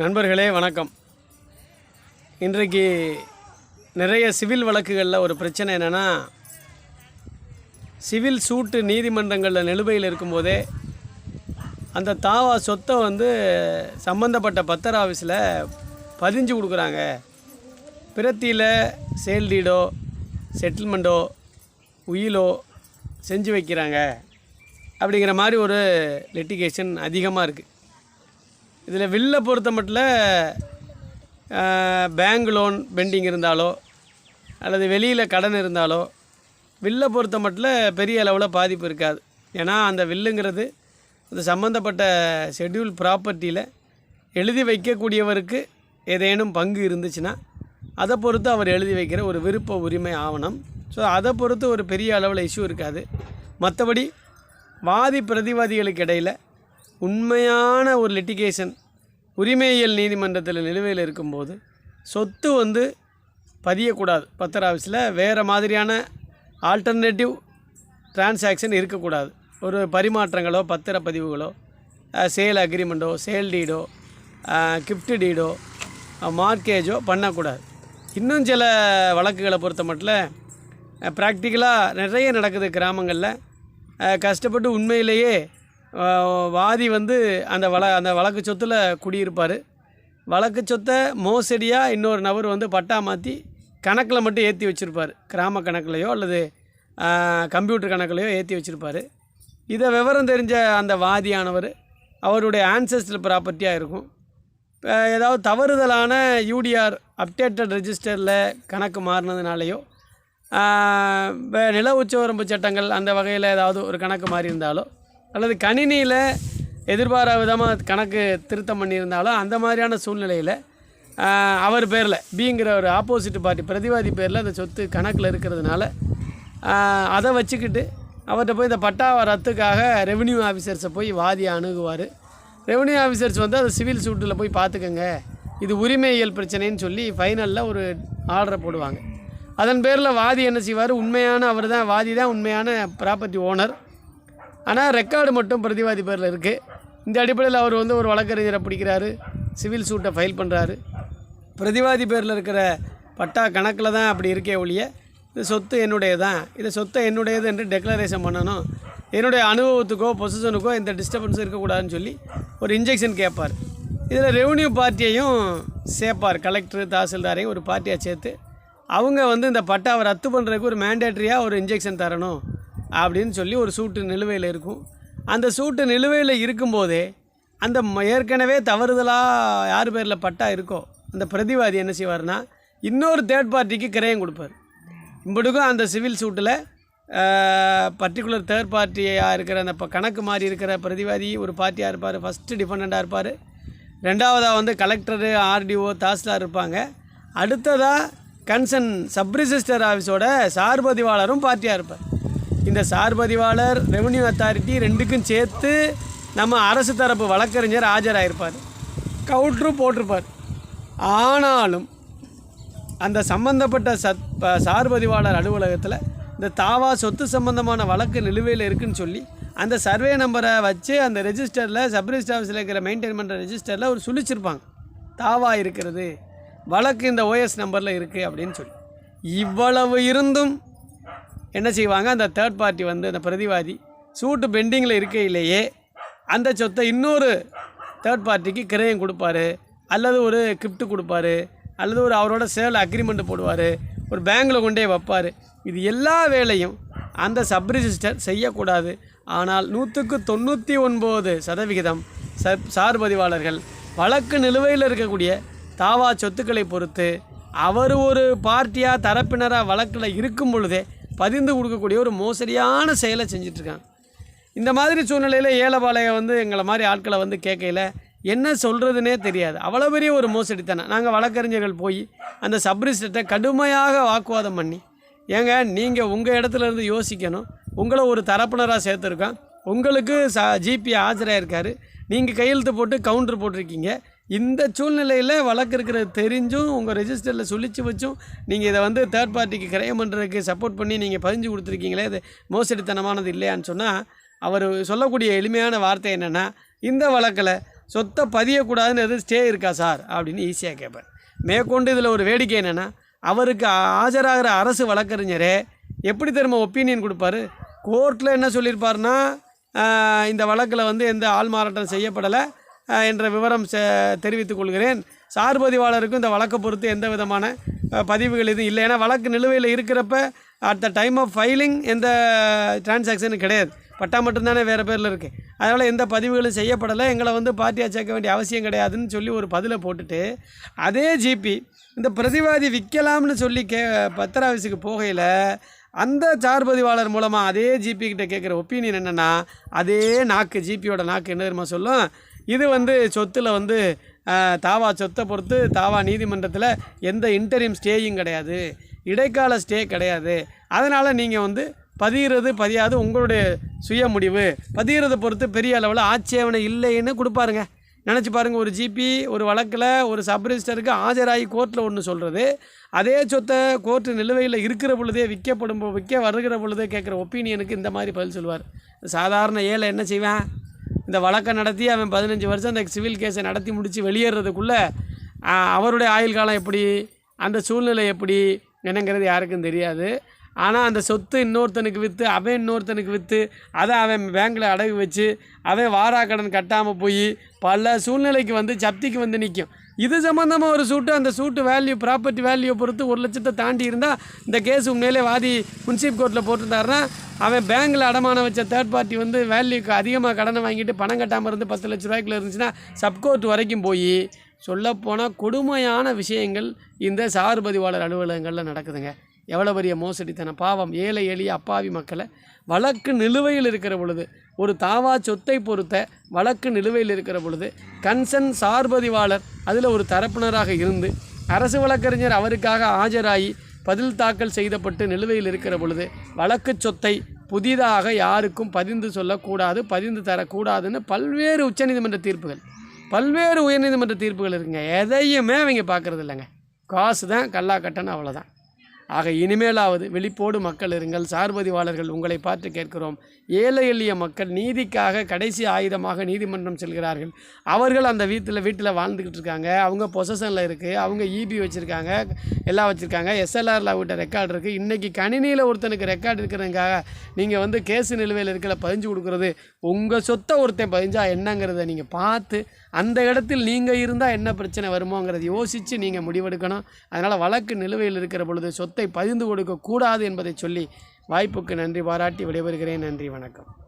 நண்பர்களே வணக்கம். இன்றைக்கு நிறைய சிவில் வழக்குகளில் ஒரு பிரச்சனை என்னென்னா சிவில் சூட்டு நீதிமன்றங்களில் நிலுவையில் இருக்கும்போதே அந்த தாவா சொத்தை வந்து சம்மந்தப்பட்ட பத்தர் ஆஃபீஸில் பதிஞ்சு கொடுக்குறாங்க. பிரத்தியில் சேல் டீடோ செட்டில்மெண்ட்டோ உயிலோ செஞ்சு வைக்கிறாங்க. அப்படிங்கிற மாதிரி ஒரு லிட்டிகேஷன் அதிகமாக இருக்குது இதில் வில்லை பொறுத்த மட்டும் பேங்க் லோன் பெண்டிங் இருந்தாலோ அல்லது வெளியில் கடன் இருந்தாலோ வில்லை பொறுத்த மட்டும் பெரிய அளவில் பாதிப்பு இருக்காது. ஏன்னா அந்த வில்லுங்கிறது அந்த சம்மந்தப்பட்ட ஷெட்யூல் ப்ராப்பர்ட்டியில் எழுதி வைக்கக்கூடியவருக்கு ஏதேனும் பங்கு இருந்துச்சுன்னா அதை பொறுத்து அவர் எழுதி வைக்கிற ஒரு விருப்ப உரிமை ஆவணம். ஸோ அதை பொறுத்து ஒரு பெரிய அளவில் இஷ்யூ இருக்காது. மற்றபடி வாதி பிரதிவாதிகளுக்கு இடையில் உண்மையான ஒரு லிட்டிகேஷன் உரிமையியல் நீதிமன்றத்தில் நிலுவையில் இருக்கும்போது சொத்து வந்து பதியக்கூடாது. பத்திர ஆஃபீஸில் வேறு மாதிரியான ஆல்டர்னேட்டிவ் டிரான்சாக்ஷன் இருக்கக்கூடாது. ஒரு பரிமாற்றங்களோ பத்திர பதிவுகளோ சேல் அக்ரிமெண்ட்டோ சேல் டீடோ கிஃப்ட் டீடோ மார்க்கேஜோ பண்ணக்கூடாது. இன்னும் சில வழக்குகளை பொறுத்த மட்டும் ப்ராக்டிக்கலாக நிறைய நடக்குது கிராமங்களில். கஷ்டப்பட்டு உண்மையிலேயே வாதி வந்து அந்த வழ அந்த வழக்கு சொத்தில் குடியிருப்பார். வழக்கு சொத்தை மோசடியாக இன்னொரு நபர் வந்து பட்டா மாற்றி கணக்கில் மட்டும் ஏற்றி வச்சுருப்பார். கிராம கணக்குலையோ அல்லது கம்ப்யூட்டர் கணக்குலையோ ஏற்றி வச்சுருப்பார். இதை விவரம் தெரிஞ்ச அந்த வாதியானவர் அவருடைய ஆன்சஸ்டல் ப்ராப்பர்ட்டியாக இருக்கும். இப்போ ஏதாவது தவறுதலான யூடிஆர் அப்டேட்டட் ரெஜிஸ்டரில் கணக்கு மாறினதுனாலையோ நில உச்சவரம்பு சட்டங்கள் அந்த வகையில் ஏதாவது ஒரு கணக்கு மாறி இருந்தாலோ அல்லது கணினியில் எதிர்பாராத விதமாக கணக்கு திருத்தம் பண்ணியிருந்தாலும் அந்த மாதிரியான சூழ்நிலையில் அவர் பேரில் பிங்கிற ஒரு ஆப்போசிட் பார்ட்டி பிரதிவாதி பேரில் அந்த சொத்து கணக்கில் இருக்கிறதுனால அதை வச்சுக்கிட்டு அவர்கிட்ட போய் இந்த பட்டா ரத்துக்காக ரெவன்யூ ஆஃபீஸர்ஸை போய் வாதி அணுகுவார். ரெவன்யூ ஆஃபீஸர்ஸ் வந்து அதை சிவில் சூட்டில் போய் பார்த்துக்கோங்க. இது உரிமையியல் பிரச்சனைன்னு சொல்லி ஃபைனலில் ஒரு ஆர்டரை போடுவாங்க. அதன் பேரில் வாதி என்ன செய்வார்? உண்மையான அவர் தான் வாதி தான் உண்மையான ப்ராப்பர்ட்டி ஓனர் ஆனால் ரெக்கார்டு மட்டும் பிரதிவாதி பேரில் இருக்குது இந்த அடிப்படையில் அவர் வந்து ஒரு வழக்கறிஞரை பிடிக்கிறாரு. சிவில் சூட்டை ஃபைல் பண்ணுறாரு பிரதிவாதி பேரில் இருக்கிற பட்டா கணக்கில் தான் அப்படி இருக்கே ஒழிய இது சொத்து என்னுடையது தான் இது சொத்தை என்னுடையது என்று டெக்ளரேஷன் பண்ணணும். என்னுடைய அனுபவத்துக்கோ பொசிஷனுக்கோ இந்த டிஸ்டர்பன்ஸும் இருக்கக்கூடாதுன்னு சொல்லி ஒரு இன்ஜெக்ஷன் கேட்பார். இதில் ரெவன்யூ பார்ட்டியையும் சேர்ப்பார். கலெக்டர் தாசில்தாரையும் ஒரு பார்ட்டியாக சேர்த்து அவங்க வந்து இந்த பட்டாவை ரத்து பண்ணுறதுக்கு ஒரு மேண்டேட்ரியாக ஒரு இன்ஜெக்ஷன் தரணும். அப்படின்னு சொல்லி ஒரு சூட்டு நிலுவையில் இருக்கும். அந்த சூட்டு நிலுவையில் இருக்கும்போதே அந்த ஏற்கனவே தவறுதலாக யார் பேரில் பட்டா இருக்கோ அந்த பிரதிவாதி என்ன செய்வார்னா இன்னொரு தேர்ட் பார்ட்டிக்கு கிரயம் கொடுப்பார். இப்படிக்கும் அந்த சிவில் சூட்டில் பர்டிகுலர் தேர்ட் பார்ட்டியாக இருக்கிற அந்த இப்போ கணக்கு மாதிரி இருக்கிற பிரதிவாதி ஒரு பார்ட்டியாக இருப்பார் ஃபஸ்ட்டு டிஃபெண்ட்டாக இருப்பார். ரெண்டாவதாக வந்து கலெக்டரு ஆர்டிஓ தாசிலார் இருப்பாங்க. அடுத்ததாக கன்சர்ன் சப்ரிஜிஸ்டர் ஆஃபீஸோட சார்பதிவாளரும் பார்ட்டியாக இருப்பார். இந்த சார்பதிவாளர் ரெவன்யூ அத்தாரிட்டி ரெண்டுக்கும் சேர்த்து நம்ம அரசு தரப்பு வழக்கறிஞர் ஆஜராயிருப்பார். கவுண்டரும் போட்டிருப்பார். ஆனாலும் அந்த சம்பந்தப்பட்ட சத் சார்பதிவாளர் அலுவலகத்தில் இந்த தாவா சொத்து சம்பந்தமான வழக்கு நிலுவையில் இருக்குதுன்னு சொல்லி அந்த சர்வே நம்பரை வச்சு அந்த ரெஜிஸ்டரில் சப்ரிஜிஸ்டர் ஆஃபீஸில் இருக்கிற மெயின்டைன் பண்ணுற ரெஜிஸ்டரில் ஒரு சுழிச்சிருப்பாங்க. தாவா இருக்கிறது. வழக்கு இந்த ஓஎஸ் நம்பரில் இருக்குது அப்படின்னு சொல்லி. இவ்வளவு இருந்தும் என்ன செய்வாங்க? அந்த தேர்ட் பார்ட்டி வந்து அந்த பிரதிவாதி சூட்டு பெண்டிங்கில் இருக்கையிலேயே அந்த சொத்தை இன்னொரு தேர்ட் பார்ட்டிக்கு கிரயம் கொடுப்பாரு. அல்லது ஒரு கிஃப்ட் கொடுப்பாரு. அல்லது ஒரு அவரோட சேல் அக்ரிமெண்ட் போடுவார். ஒரு பேங்க்கில் கொண்டே வைப்பார். இது எல்லா வேலையும் அந்த சப் ரிஜிஸ்டர் செய்யக்கூடாது. ஆனால் நூற்றுக்கு தொண்ணூற்றி ஒன்பது சதவிகிதம் சப் சார்பதிவாளர்கள் வழக்கு நிலுவையில் இருக்கக்கூடிய தாவா சொத்துக்களை பொறுத்து அவர் ஒரு பார்ட்டியாக தரப்பினராக வழக்கில் இருக்கும் பொழுதே பதிந்து கொடுக்கக்கூடிய ஒரு மோசடியான செயலை செஞ்சிட்ருக்காங்க. இந்த மாதிரி சூழ்நிலையில் ஏலபாளையம் வந்து எங்களை மாதிரி ஆட்களை வந்து கேட்கையில் என்ன சொல்கிறதுனே தெரியாது. அவ்வளோ பெரிய ஒரு மோசடித்தனம். நாங்கள் வழக்கறிஞர்கள் போய் அந்த சப்ரிஸ்டத்தை கடுமையாக வாக்குவாதம் பண்ணி ஏங்க நீங்கள் உங்கள் இடத்துல இருந்து யோசிக்கணும். உங்களை ஒரு தரப்பினராக சேர்த்துருக்கோம். உங்களுக்கு ச ஜிபி ஆஜராக இருக்கார் நீங்கள் கையெழுத்து போட்டு கவுண்டர் போட்டிருக்கீங்க. இந்த சூழ்நிலையில் வழக்கு இருக்கிறது தெரிஞ்சும் உங்கள் ரெஜிஸ்டரில் சொல்லிச்சு வச்சும் நீங்கள் இதை வந்து தேர்ட் பார்ட்டிக்கு கிரையம் பண்ணுறதுக்கு சப்போர்ட் பண்ணி நீங்கள் பதிஞ்சு கொடுத்துருக்கீங்களே இது மோசடித்தனமானது இல்லையான்னு சொன்னால் அவர் சொல்லக்கூடிய எளிமையான வார்த்தை என்னென்னா இந்த வழக்கில் சொத்தை பதியக்கூடாதுன்னு எதுவும் ஸ்டே இருக்கா சார்? அப்படின்னு ஈஸியாக கேட்பார் மேற்கொண்டு இதில் ஒரு வேடிக்கை என்னென்னா அவருக்கு ஆஜராகிற அரசு வழக்கறிஞரே எப்படி திரும்ப ஒப்பீனியன் கொடுப்பாரு? கோர்ட்டில் என்ன சொல்லியிருப்பாருன்னா இந்த வழக்கில் வந்து எந்த ஆள் மாறாட்டம் செய்யப்படலை. என்ற விவரம் செ தெரிவித்துக் கொள்கிறேன். சார்பதிவாளருக்கும் இந்த வழக்கை பொறுத்து எந்த விதமான பதிவுகள் எதுவும் இல்லை. ஏன்னா வழக்கு நிலுவையில் இருக்கிறப்ப at the time of filing எந்த டிரான்சாக்ஷனும் கிடையாது. பட்டா மட்டும்தானே வேறு பேரில் இருக்குது அதனால் எந்த பதிவுகளும் செய்யப்படலை. எங்களை வந்து பார்ட்டியாக சேர்க்க வேண்டிய அவசியம் கிடையாதுன்னு சொல்லி ஒரு பதிலை போட்டுட்டு அதே ஜிபி இந்த பிரதிவாதி விற்கலாம்னு சொல்லி கே பத்திர ஆஃபீஸுக்கு போகையில் அந்த சார்பதிவாளர் மூலமாக அதே ஜிபி கிட்ட கேட்குற ஒப்பீனியன் என்னென்னா அதே நாக்கு ஜிபியோட நாக்கு என்ன தெரியுமா சொல்லும்? இது வந்து சொத்தில் வந்து தாவா சொத்தை பொறுத்து தாவா நீதிமன்றத்தில் எந்த இன்டரிம் ஸ்டேயும் கிடையாது. இடைக்கால ஸ்டே கிடையாது. அதனால் நீங்கள் வந்து பதிகிறது பதியாது உங்களுடைய சுய முடிவு. பதிகிறத பொறுத்து பெரிய அளவில் ஆட்சேபனை இல்லைன்னு கொடுப்பாருங்க. நினச்சி பாருங்கள் ஒரு ஜிபி ஒரு வழக்கில் ஒரு சப்ரிஜிஸ்டருக்கு ஆஜராகி கோர்ட்டில் ஒன்று சொல்கிறது அதே சொத்தை கோர்ட்டு நிலுவையில் இருக்கிற பொழுதே விற்கப்படும் விற்க வருகிற பொழுதே கேட்குற ஒப்பீனியனுக்கு இந்த மாதிரி பதில் சொல்லுவார். சாதாரண ஏழை என்ன செய்வேன்? இந்த வழக்கை நடத்தி அவன் பதினஞ்சு வருஷம் அந்த சிவில் கேஸை நடத்தி முடித்து வெளியேறதுக்குள்ளே அவருடைய ஆயுள் காலம் எப்படி அந்த சூழ்நிலை எப்படி என்னங்கிறது யாருக்கும் தெரியாது. ஆனால் அந்த சொத்து இன்னொருத்தனுக்கு விற்று அவன் இன்னொருத்தனுக்கு விற்று அதை அவன் பேங்க்கில் அடகு வச்சு அவன் வாராக்கடன் கட்டாமல் போய் பல சூழ்நிலைக்கு வந்து சப்திக்கு வந்து நிற்கும் இது சம்மந்தமாக ஒரு சூட்டு அந்த சூட்டு வேல்யூ ப்ராப்பர்ட்டி வேல்யூ பொறுத்து ஒரு லட்சத்தை தாண்டி இருந்தால் இந்த கேஸ் உண்மையிலே வாதி முன்சிப் கோர்ட்டில் போட்டிருந்தாருன்னா அவன் பேங்க்கில் அடமானம் வச்ச தேர்ட் பார்ட்டி வந்து வேல்யூக்கு அதிகமாக கடனை வாங்கிட்டு பணம் கட்டாமல் இருந்து பத்து லட்ச ரூபாய்க்குள்ள இருந்துச்சுன்னா சப்கோர்ட் வரைக்கும் போய் சொல்லப்போனால் கொடுமையான விஷயங்கள் இந்த சார் பதிவாளர் அலுவலகங்களில் நடக்குதுங்க. எவ்வளோ பெரிய மோசடித்தனம். பாவம் ஏழை எளிய அப்பாவி மக்களை வழக்கு நிலுவையில் இருக்கிற பொழுது ஒரு தாவா சொத்தை பொறுத்த வழக்கு நிலுவையில் இருக்கிற பொழுது கன்சன் சார்பதிவாளர் அதில் ஒரு தரப்பினராக இருந்து அரசு வழக்கறிஞர் அவருக்காக ஆஜராகி பதில் தாக்கல் செய்தப்பட்டு நிலுவையில் இருக்கிற பொழுது வழக்கு சொத்தை புதிதாக யாருக்கும் பதிந்து சொல்லக்கூடாது பதிந்து தரக்கூடாதுன்னு பல்வேறு உச்சநீதிமன்ற தீர்ப்புகள் பல்வேறு உயர்நீதிமன்ற தீர்ப்புகள் இருக்குங்க. எதையுமே அவங்க பார்க்குறது இல்லைங்க. காசு தான் கல்லா கட்டணும் அவ்வளோதான் ஆக இனிமேலாவது விழிப்போடு மக்கள் இருங்கள். சார்பதிவாளர்கள் உங்களை பார்த்து கேட்கிறோம். ஏழை எளிய மக்கள் நீதிக்காக கடைசி ஆயுதமாக நீதிமன்றம் செல்கிறார்கள். அவர்கள் அந்த வீட்டில் வீட்டில் வாழ்ந்துக்கிட்டு இருக்காங்க. அவங்க பொசஷனில் இருக்குது அவங்க இபி வச்சுருக்காங்க. எல்லாம் வச்சுருக்காங்க. எஸ்எல்ஆரில் அவங்ககிட்ட ரெக்கார்டு இருக்குது இன்றைக்கி கணினியில் ஒருத்தனுக்கு ரெக்கார்டு இருக்கிறதுக்காக நீங்கள் வந்து கேஸு நிலுவையில் இருக்கிற பதிஞ்சு கொடுக்குறது உங்கள் சொத்தை ஒருத்தன் பதிஞ்சா என்னங்கிறத நீங்கள் பார்த்து அந்த இடத்தில் நீங்கள் இருந்தால் என்ன பிரச்சனை வருமோங்கிறத யோசித்து நீங்கள் முடிவெடுக்கணும். அதனால் வழக்கு நிலுவையில் இருக்கிற பொழுது சொத்து பதிந்து கொடுக்கக்கூடாது என்பதை சொல்லி வாய்ப்புக்கு நன்றி பாராட்டி விடைபெறுகிறேன். நன்றி வணக்கம்.